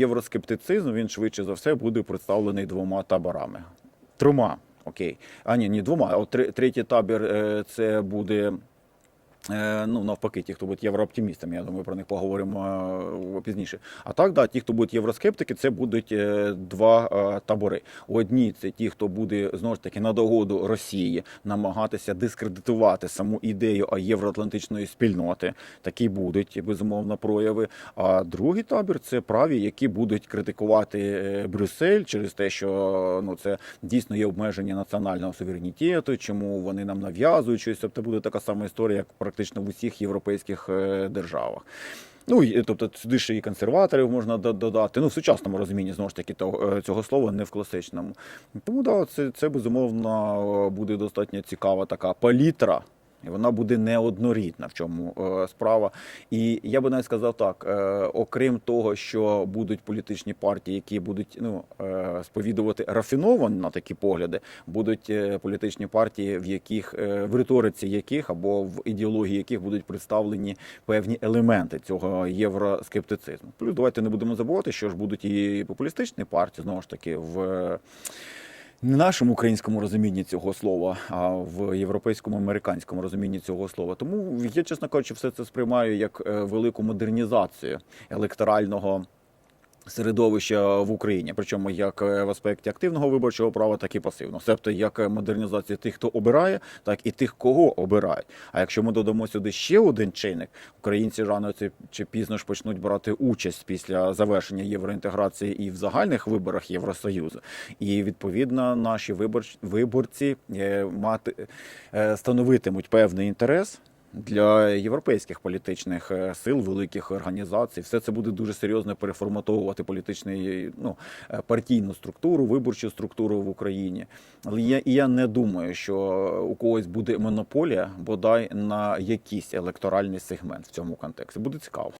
євроскептицизм він швидше за все буде представлений двома таборами. Трьома. Окей. А ні, ні, двома. От тре- третій табір е, це буде. Е, Ну, навпаки, ті, хто будуть єврооптимістами, я думаю, про них поговоримо е, пізніше. А так, да, ті, хто будуть євроскептики, це будуть е, два табори. Одні це ті, хто буде знову ж таки на догоду Росії намагатися дискредитувати саму ідею євроатлантичної спільноти. Такі будуть безумовно прояви. А другий табір це праві, які будуть критикувати Брюссель через те, що ну це дійсно є обмеження національного суверенітету, чому вони нам нав'язують щось. Тобто буде така сама історія, як практично в усіх європейських е, державах. Ну і тобто сюди ще і консерваторів можна додати. Ну в сучасному розумінні знову ж таки того, е, цього слова, не в класичному. Тому да, це, це безумовно е, буде достатньо цікава така палітра. І вона буде неоднорідна, в чому е, справа. І я би навіть сказав так: е, окрім того, що будуть політичні партії, які будуть ну, е, сповідувати рафіновані на такі погляди, будуть політичні партії, в яких в риториці яких або в ідеології яких будуть представлені певні елементи цього євроскептицизму. Плюс давайте не будемо забувати, що ж будуть і популістичні партії, знову ж таки, в не нашому українському розумінні цього слова, а в європейському американському розумінні цього слова. Тому я, чесно кажучи, все це сприймаю як е, велику модернізацію електорального. Середовища в Україні, причому як е, в аспекті активного виборчого права, так і пасивного. Себто як е, модернізація тих, хто обирає, так і тих, кого обирають. А якщо ми додамо сюди ще один чинник, українці рано чи- пізно ж почнуть брати участь після завершення євроінтеграції і в загальних виборах Євросоюзу. І відповідно наші виборч- виборці е, мати становитимуть певний інтерес. Для європейських політичних е, сил, великих організацій, все це буде дуже серйозно переформатовувати політичний, ну е, партійну структуру, виборчу структуру в Україні. Але я і я не думаю, що у когось буде монополія бодай на якийсь електоральний сегмент в цьому контексті. Буде цікаво.